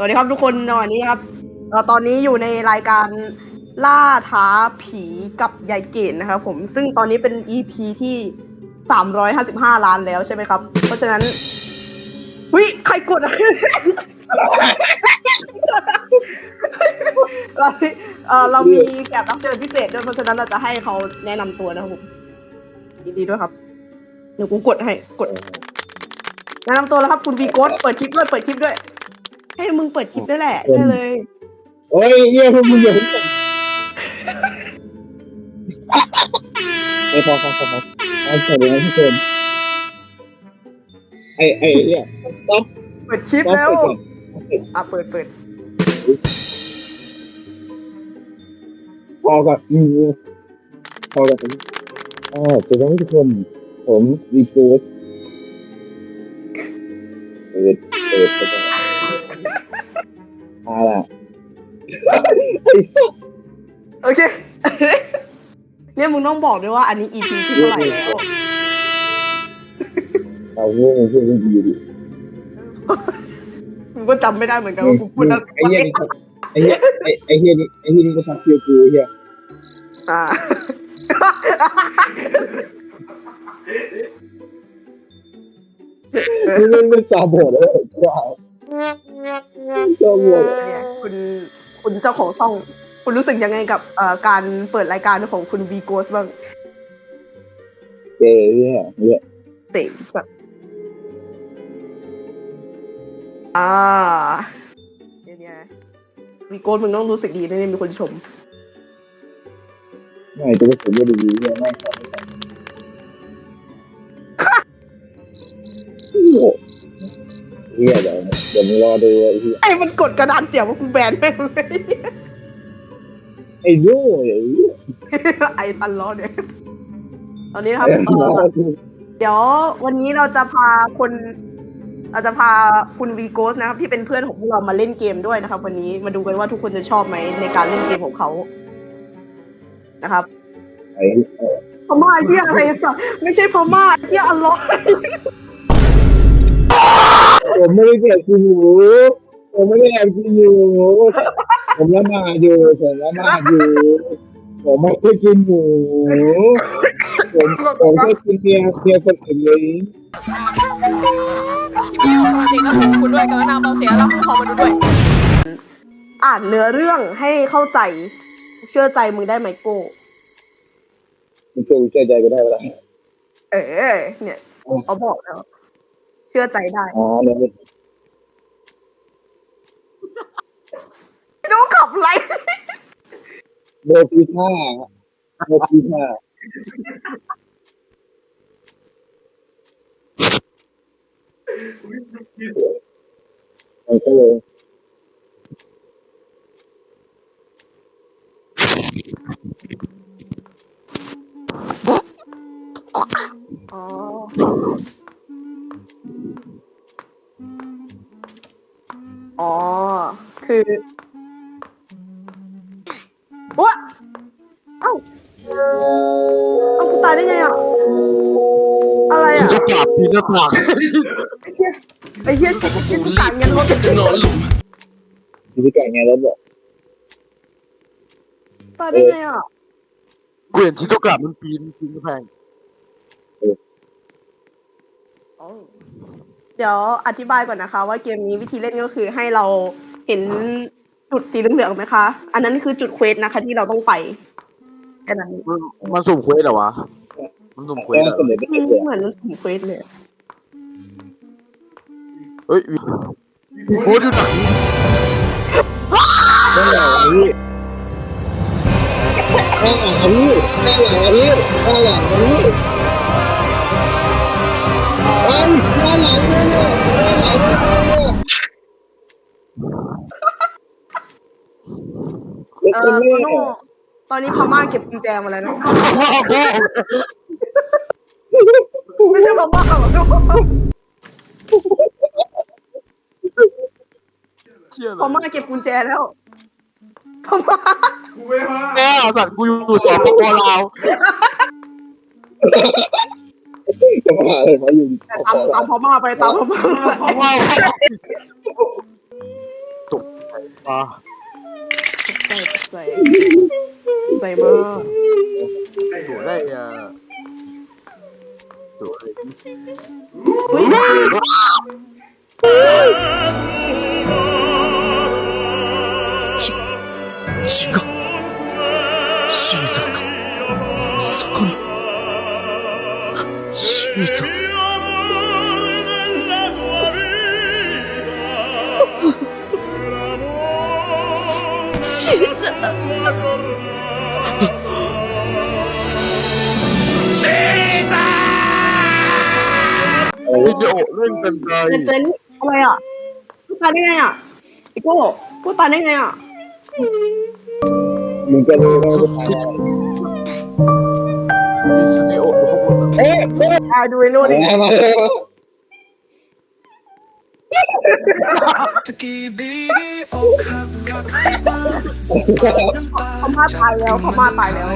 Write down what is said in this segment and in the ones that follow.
สวัสดีครับทุกคนในวันนี้ครับเอ่อตอนนี้อยู่ในรายการล่าท้าผีกับยายเกดนะครับผมซึ่งตอนนี้เป็น EP ที่ 355 ล้านแล้วใช่ไหมครับ เพราะฉะนั้นวิใครกดอะเราเอ่อเรามีแขกรับเชิญพิเศษด้วยเพราะฉะนั้นเราจะให้เขาแนะนำตัวนะครับผมยินดีด้วยครับเดี๋ยวกูกดให้กดแนะนำตัวแล้วครับ คุณวีโกสเปิดคลิปด้วยเปิดคลิปด้วย ให้มึงเปิดคลิปด้วยแหละได้เลยโอ้ยเยี่ยพวกมึงอย่าเพิ่งแต่งไอ้พอพอพอพอเอาสวัสดีนะทุกคนไอ้ไอ้เนี่ยต๊อปเปิดคลิปต๊อปแล้วเปิดก่อนอะเปิดเปิดพอก่อนอืมพอก่อนอ๋อสวัสดีทุกคน ผมวีโกสเปิดเปิดไปก่อนเอาล่ะ โอเค เนี่ยมึงต้องบอกด้วยว่าอันนี้ EP ที่เท่าไหร่แล้วเอาเรื่องเรื่องดีดิกูก็จำไม่ได้เหมือนกันว่ากูพูดอะไรไอ้เหี้ยนี่ไอ้เหี้ยไอ้ไอ้เหี้ยนี่ไอ้เหี้ยนี่ก็ทักเชื่อกูไอ้เหี้ยอ่านี่เล่นเป็นสาวโบดเลยว้าว สาวโบดเนี่ยคุณคุณเจ้าของช่อง คุณรู้สึกยังไงกับเอ่อการเปิดรายการของคุณวีโกสบ้างเจ๊เนี่ยเนี่ยเตะสัตว์อ่าเนี่ยเนี่ยวีโกสมึงต้องรู้สึกดีแน่ๆมีคนชมไม่จะไปสนใจดีเนี่ยไม่ขอไม่ขอ เฮียเดี๋ยวเดี๋ยวมึงรอดูไอ้เหี้ยไอ้มันกดกระดานเสียงว่ากูแบนแม่งเลย ไอ้ดูไอ้เหี้ยไอ้ตันล้อเนี่ย ตอนนี้นะครับเอ่อเดี๋ยววันนี้เราจะพาคนเราจะพาคุณวีโกสนะครับที่เป็นเพื่อนของพวกเรามาเล่นเกมด้วยนะครับ วันนี้มาดูกันว่าทุกคนจะชอบไหมในการเล่นเกมของเขานะครับไอ้เออพม่าเที่ยอะไรสักไม่ใช่พม่าเที่ยอัลลอฮ์ ผมไม่ได้แอบกินหมูผมไม่ได้แอบกินหมูผมละหมาดอยู่ผมละหมาดอยู่ผมไม่ได้กินหมูผมผมแค่กินเบียร์เบียร์คนอื่นเลยที่มีความจริงก็ขอบคุณด้วยกรุณาเบาเสียงแล้วขอมาดูด้วย อ่านเนื้อเรื่องให้เข้าใจ เชื่อใจมึงได้ไหมโก้มันจะเชื่อใจก็ได้เวลาเออเนี่ยเขาบอกแล้ว เชื่อใจได้อ๋อเนี่ยไม่รู้ขับอะไรโบปีห้าโบปีห้ามันก็เลยอ๋ออ๋ คือวะเอ้าเอ้ากูตายได้ไงอะ อะไรอะจะกลับพี่หน้าผากไอ้เหี้ย ไอ้เหี้ยชิบชิบทุกอย่างเงินรถจะนอนหลุมชีวิตการงานแล้วบอกตายได้ไงอะ กูเห็นที่ต้องกลับมันปีนปีนกระแพงเดี๋ยวอธิบายก่อนนะคะ ว่าเกมนี้วิธีเล่นก็คือให้เรา เห็นจุดสีเหลืองๆไหมคะ อันนั้นคือจุดเควสนะคะ ที่เราต้องไปแค่นั้นมันมันสุ่มเควสเหรอวะ มันสุ่มเควสแล้เหรวอเสนอไปอืมเรื่อยเหมือนมันสุ่มเควสเลยเอ้ยโค้ดอยู่ไหนๆนั่นแหละพี่นั่นแหละพี่นั่นแหละพี่นั่นแหละพี่ เล็กเอคนอแม่โน่ตอนนี้พม่าเก็บกุญแจมาแล้วนะพ่อพ่อไม่ใช่พม่าหรอกโน่เชี่ยเลพม่ายเก็บกุญแจแล้วพม่าแม่สัตว์กูอยู่สองปปลาวจะมาอะไรมาอยู่ตามตามพม่าไปตามพม่าไปว้าวตกใจป saya saya mau boleh ya boleh Chica, Shizuka, Sokoni, Shizuka. Jesus. โอ้ยเดี๋ยวเล่นเป็นไรเจนอะไรอ่ะกูตายได้ไงอ่ะไอ้โก้กูตายได้ไงอ่ะมึงจะรู้ว่าตายเอ๊ะตายดูไอ้นู่นดิ เลยเขามาตายแล้วเขามาตายแล้ว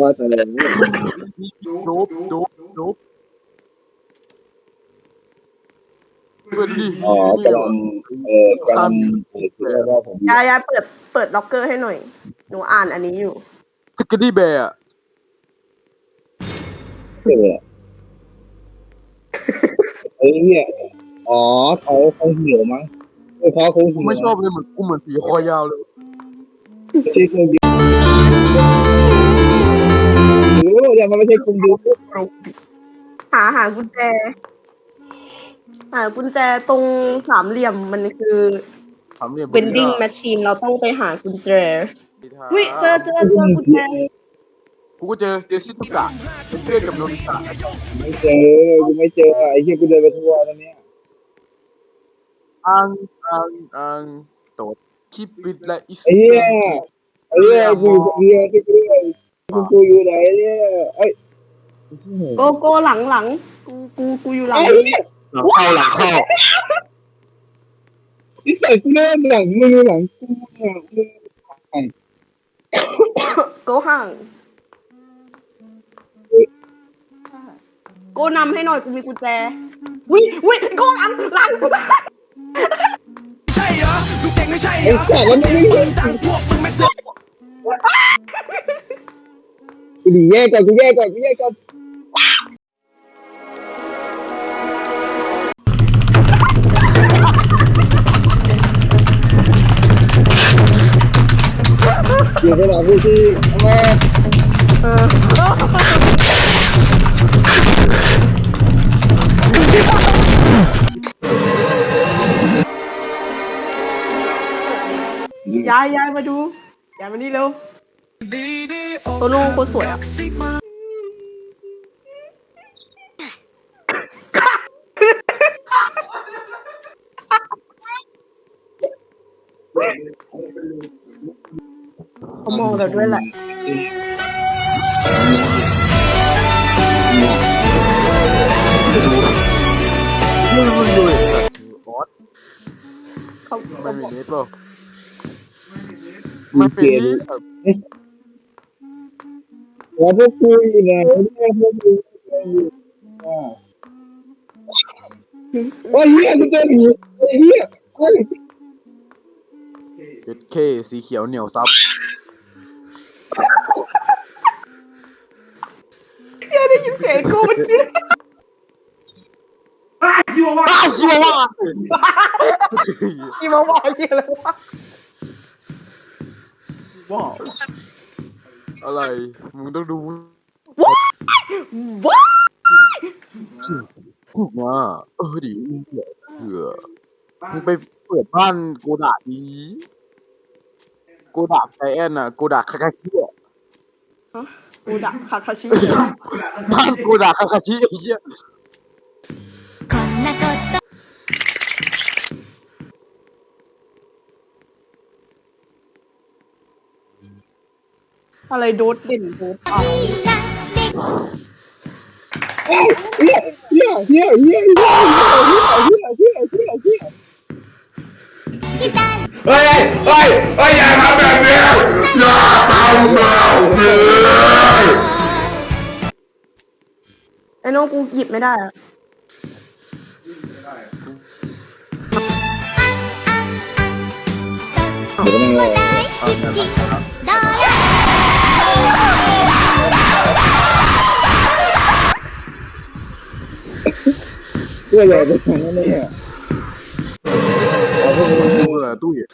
ว่าแต่แล้วนุบนุบนุบเพื่อนดิอ๋อกำลังเออกำลังเปิดเรื่องว่าผมยายยายเปิด เปิดล็อกเกอร์ให้หน่อย หนูอ่านอันนี้อยู่สกิดดี้แบร์เปิดไอ้เนี่ย อ๋อเขาเขาเหี่ยวมั้งเออเขาเขากูเหี่ยวไม่ชอบเลยเหมือนกูเหมือนผีคอยาวเลยไม่ใช่คนดูหรือยังไม่ใช่คนดูหาหากุญแจหากุญแจตรงสามเหลี่ยมมันคือถามเนี่ย vending machine เราต้องไปหากุญแจอุ้ยเจอเจอเจอกุญแจกูก็เจอเจอซิตุกะเป็นเพื่อนกับโนบิตะไม่เจอกูไม่เจอไอ้ที่กูเดินไปทั่วแล้วเนี่ย อังอังอังโตดคิปปิดและอิสไอ้เนี่ยไอ้เนี่ยกูอยู่คนเดียวที่กูเลยกูกูอยู่ไหนเนี่ยไอ้โกโก้หลังหลังกูกูกูอยู่หลังไอ้เนี่ยหลังเข้าหลังเข้าที่ใส่กูเริ่มหลังมือหลังกูเนี่ยมือโกห่างโกนำให้หน่อยกูมีกุญแจวิวิโกหลังหลัง ใช่เหรอมึงเจ๋งไม่ใช่เหรไอ้อสัตว์แล้วมันไม่เห็น ต่างพวกมึงไม่ซื้อกูดีแยกก่อนกูแยกก่อนกูแยกก่อนอยู่ในหลังกูที่ม ยายยายมาดูยายมานี่เร็วโตโน่โคตรสวยอะเขามองเราด้วยแหละไม่รู้เลยบอสเขามัเขานบมีอกเน็ตเปล่า มันเป็นนี่แล้วพวกกูอยู่ไหนเนี่ยพวกกูอยู่อ่าโอ้ยเฮียกูเจอผีไอ้เฮียเฮ้ยเจ็ดเคสีเขียวเหนียวซับยายได้ยินเสียงโก้เมื่อกี้อ้าวชิวว่าอีมาว่าเหี้ยอะไรวะ ว้าวอะไร มึงต้องดูว้าวถูกมาเออดิเผื่อเผื่อมึงไปเปิดบ้านโกดะดีโกดะไซแอนน่ะโกดะคาคาชิอะกูดักคาคาชิบ้านโกดะคาคาชิไอ้เหี้ย อะไรโดดเด่นโดดอะเฮียเฮียเฮียเฮียเฮียเฮียเฮียเฮียเฮียเฮียเฮ้ยเฮ้ยเฮ้ยอย่าทำแบบนี้อย่าทำแบบนี้ไอ้น้องกูหยิบไม่ได้อะเออนั่นแหละどう เพื่อใหญ่เป็นของนั่นเนี่ยเอาพวกนี้ตู้อะไรตุ้ยอะ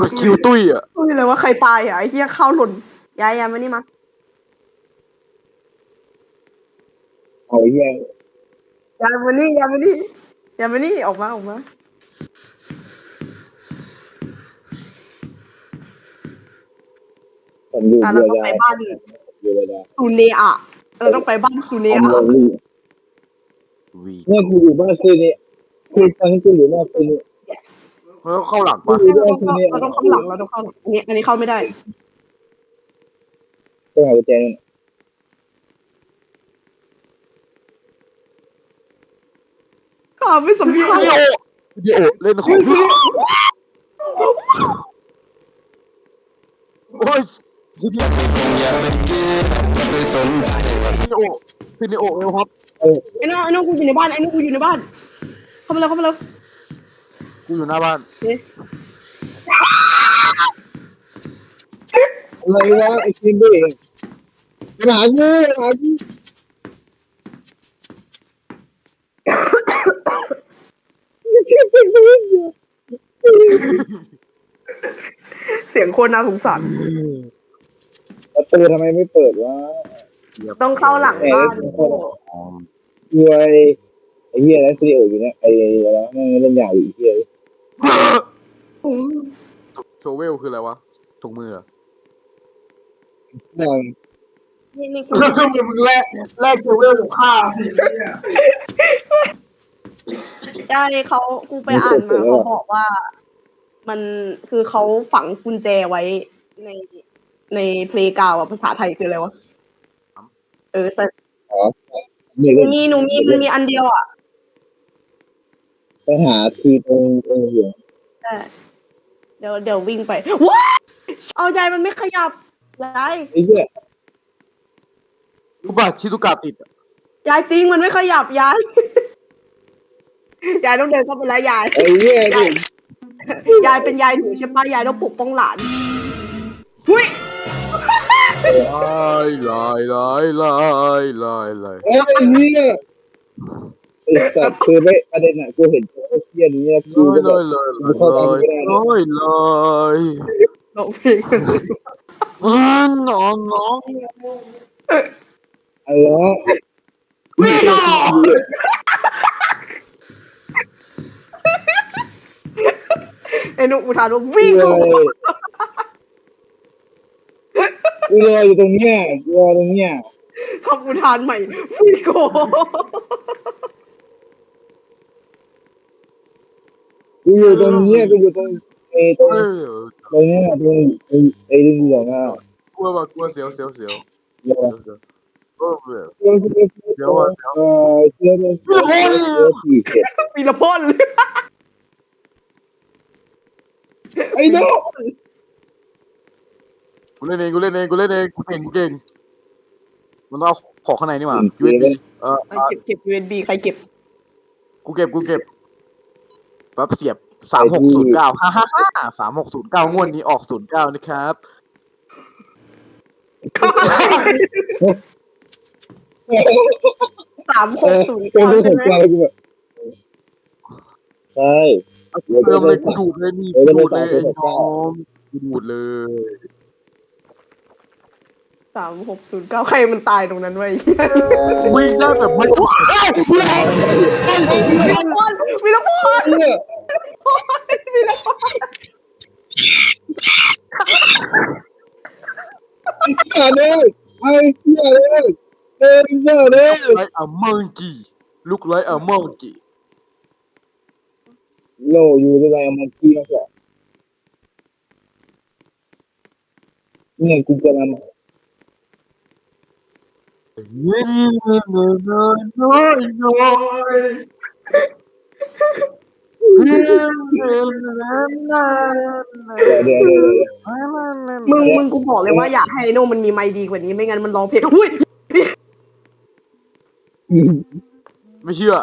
กดคิวตุ้ยอะไม่รู้เลยว่าใครตายอะไอ้เหี้ยข้าวหล่นยายยายมานี่มาเอาไอ้เหี้ยยายมานี่ยายมานี่ยายมานี่ออกมาออกมา ผมอยู่อะเรืเราอต้องดาไปบ้านอยู่เรือดาซูเนอะเราต้องไปบ้านซูเนทำอะโรงรีวีเนี่ยกูอยู่บ้านคืนนี้คือตอนนี้กูอยู่บ้านคืนนี้แล้วเข้าหลังกูปะอยู่เราบ้านต้องคืนนี้เราต้องเข้าหลังเราต้องเข้าหลังอันนี้อันนี้เข้าไม่ได้ ต้องหากุญแจนั่นข้าไม่สมควรวิดีโอเล่นของโอ้ย วิดีโอวิดีโอวิดีโอเอลฮอตไอ้น้องไอ้น้องกูอยู่ในบ้านไอ้น้องกูอยู่ในบ้าน เข้ามาแล้วเข้ามาแล้วกูอยู่หน้าบ้านอะไรวะไอ้คิมบี้มาหากูมาหากูเสียงโคตรน่าสงสาร ประตูทำไมไม่เปิดวะต้องเข้าหลังบ้านกลัวไอ้ไอ้เหี้ยแล้วซีโออยู่เนี่ยไอ้อะไรนั่นเล่นยาวอยู่ไอ้เหี้ยโชเวลคืออะไรวะถุงมืออะนั่งนี่นี่กูมึงแลกแลกโชเวลกับข้าได้เขากูไปอ่านมาเขาบอกว่า มันคือเขาฝังกุญแจไว้ใน ในเพลงกาวอะภาษาไทยคืออะไรวะ เออแต่อ๋อนี่เล่นมีหนูมีมันมีอันเดียวอะไปหาทีตรงตรงหัวแต่เดี๋ยวเดี๋ยววิ่งไปว้าเอายายมันไม่ขยับยายไอ้เหี้ยกูบาชิตุกาติดอะยายจริงมันไม่ขยับยาย ยายต้องเดินเข้าไปแล้วยายไอ้เหี้ยดิยายเป็นยายหนูใช่ปะยายต้องปกป้องหลานหุ้ย ลายลายลายลายลายลายไอ้เหี้ยไอ้สัตว์คือไม่ประเด็นอะกูเห็นตัวไอ้เหี้ยนี้แล้วกูก็แบบลายลายลายลายลายร้องเพลงอืมน้องน้องอะไรวะวิ่งออกไอ้หนูอุทานว่าวิ่งเลย กูรออยู่ตรงเนี้ยกูรอตรงเนี้ยคำอุทานใหม่วิ่งโกกูอยู่ตรงเนี้ยกูอยู่ตรงไอ้ตรงเออตรงเนี้ยตรงไอ้ไอ้เรื่องเหลืองอะกลัวว่ากลัวเสียวเสียวเสียวเดี๋ยวเสียวโอ้เบื่อเดี๋ยวเดี๋ยวเดี๋ยวเออเดี๋ยวเดี๋ยวเดี๋ยวเดี๋ยวสี่เจ็ดปีละพ่นไอ้น้อง กูเล่นเองกูเล่นเองกูเล่นเองกูเก่งกูเก่งมันต้องเอาของข้างในนี่หว่า USB เออเก็บเก็บ USB ใครเก็บ กูเก็บกูเก็บปั๊บเสียบสามหกศูนย์เก้าฮ่าฮ่าฮ่าสามหกศูนย์เก้างวดนี้ออกศูนย์เก้านะครับสามหเอกอศูนย์กูเก้ารู้ใช่สึกไหมใจกูแบบใช่เติมเลยกูดูดเลยนี่กูดูดเลยไอ้น้องกูดูดเลย สามหกศูนย์เก้าใครมันตายตรงนั้นไว้วิ่งได้แบบไม่ทุกวีละพ่นวีละพ่นเนี่ยวีละพ่นเหี้ยเลยไอ้เหี้ยเลยเอ้ยเหี้ยเลยไลอะมังกี้ลุกไลอะมังกี้โลอยู่ในไรมันกี้มากกว่าเนี่ยกูจะนำเงิ นเงินเงินน้อยน้อยน้อยเงินเงินเงินน้อยเดี๋ยวเดี๋ยวเดี๋ยวมึงมึงกูบอกเลยว่าอยากให้ไอ้โน่มันมีไมค์ดีกว่านี้ไม่งั้นมันร้องเพลงอุ้ยไม่เชื่อ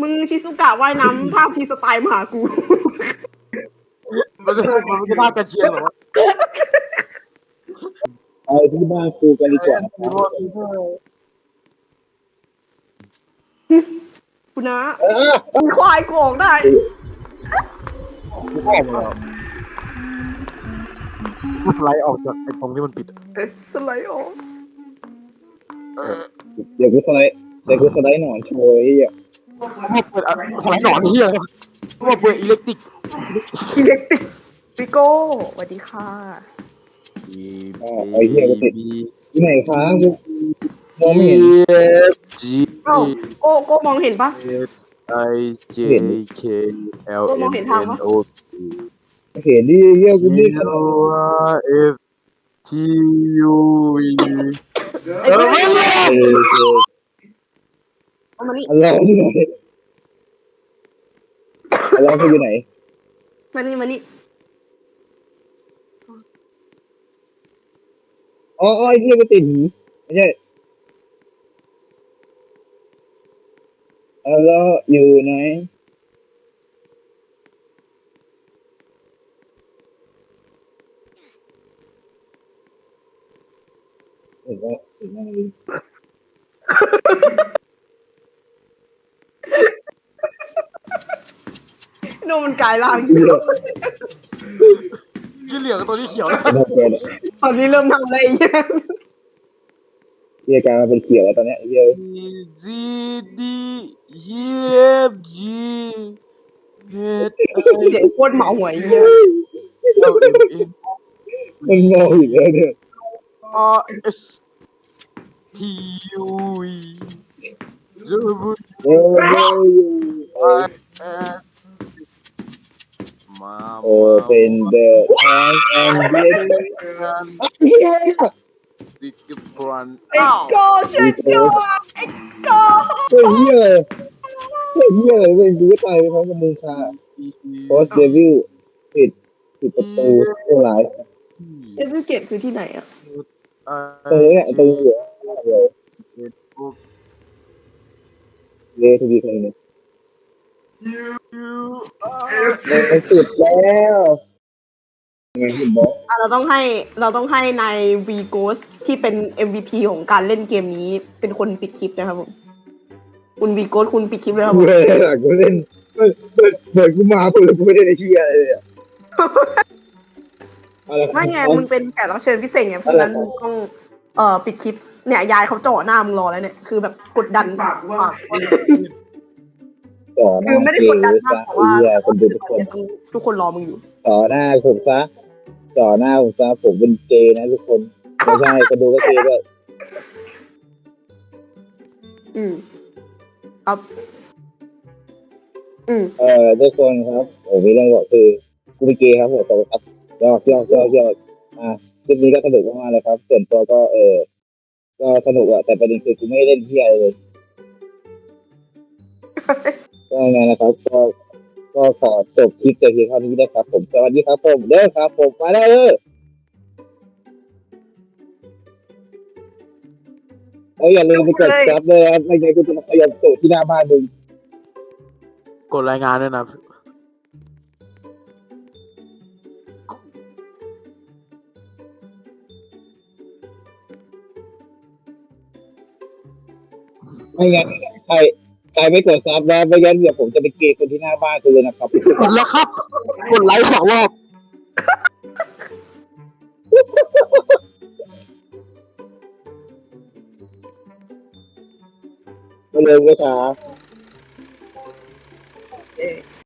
มึงชิซุกะว่ายน้ำท่าพีสไตล์มาหากู มันจะมันจะน่ากันเชียงเหรอวะเอา ที่บ้านครูกันดีกว่านะครับคุณนะเออมีควายโกงได้กูบอกเลยมันสไลด์ออกจากไอ้ตรงที่มันปิดอะเอ๊ะสไลด์ออกเดี๋ยวกูสไลด์เดี๋ยวกูสไลด์หนอนโชว์ไอ้เหี้ยมาเปิดอะสไลด์หนอนเฮียมาเปิดอิเล็กทริกอิเล็กติกปิโก้สวัสดีค่ะ ที่ไหนครับมองไม่เห็น G เอ้าโก้โก้มองเห็นปะ I J K L ก็มอง M เห็นทาง N ปะ O P เห็นดิเหี้ยกูนี่ Q R F T U V ไอ้เพื่อนเออเออเอามานี่อะไรที่ไหนอะไรเขาอยู่ไหนมานี่มานี่ อ๋ออ๋อไอ้เหี้ยไปติดหีไม่ใช่เอาแล้วอยู่ไหนเห็นว่าเห็นว่าโนมันกลายร่างเหี้ย ยี่เหลืองกับตัวนี้เขียวนะน่าเกลียดตอนนี้เริ่มทำอะไรอย่างเงี้ยเหี้ยกลายมาเป็นเขียวแล้วตอนเนี้ยไอ้เหี้ย Z D E F G H เสียงโคตรเหมาหวยเงี้ย I L M N มันงออยู่แล้วเนี่ย R S T U V W เออมันงออยู่ I S มาโอเป็นเดอะ แอนแอนเดนเหี้ยสิกบรันไอ้โก้ช่วยด้วยไอ้โก้เฮ้ยเหี้ยเฮ้ยเหี้ยเลยเว้ยกูก็ตายไปพร้อมกับมึงค่ะโพสเดวิลปิดปิดประตูเท่าไหร่เอฟวิเกตคือที่ไหนอะตรงนี้เนี่ยตรงหัวเลยทีดีคนนึง มันสุดแล้วไงคุณบอกอะเราต้องให้เราต้องให้นายวีโกสที่เป็น MVP ของการเล่นเกมนี้ เป็นคนปิดคลิปนะครับผมคุณวีโกสคุณปิดคลิปเลยครับผมเลยหลังกูเล่นเปิดเปิดเปิดกูมาเปิดกูไม่ได้ไอ้เหี้ยเลยอะอะไรไม่ไงมึงเป็นแขกรับเชิญพิเศษไงเพราะฉะนั้นมึงต้องเอ่อปิดคลิปเนี่ยยายเขาจ่อหน้ามึงรอแล้วเนี่ยคือแบบกดดันปากว่า ต่อหน้าคือไม่ได้กดดันมากแต่ว่าไอ้เหี้ยคนดูทุกคน ทุกคนรอมึงอยู่ ต่อหน้าผมซะ ต่อหน้าผมซะผมเป็นเจนะทุกคนไม่ใช่คนดูก็เจด้วยอืมครับอืมเอ่อทุกคนครับผมมีเรื่องบอกคือกูเป็นเกย์ครับผมขอบคุณครับยอดยอดยอดยอดอ่าคลิปนี้ก็สนุกมากๆเลยครับ ส่วนตัวก็เออก็สนุกอะแต่ประเด็นคือกูไม่ได้เล่นที่อะไรเลย ก็ไงนะครับก็ก็ขอจบคลิปแต่เพียงเท่านี้นะครับ ผมสวัสดีครับผมเด้อครับ ผมมาแล้วเด้อเอาอย่าลืมไปกดซับด้วยนะครับไม่งั้นกูจะมาขยับตัวที่หน้าบ้านมึงกดรายงานด้วยนะไม่งั้นใคร ใครไม่กดซับนะไม่งั้นเดี๋ยวผมจะไปเกย์คนที่หน้าบ้านคุณเลยนะครับ กดแล้วครับกดไลค์สองรอบไม่เลยไม่ช้า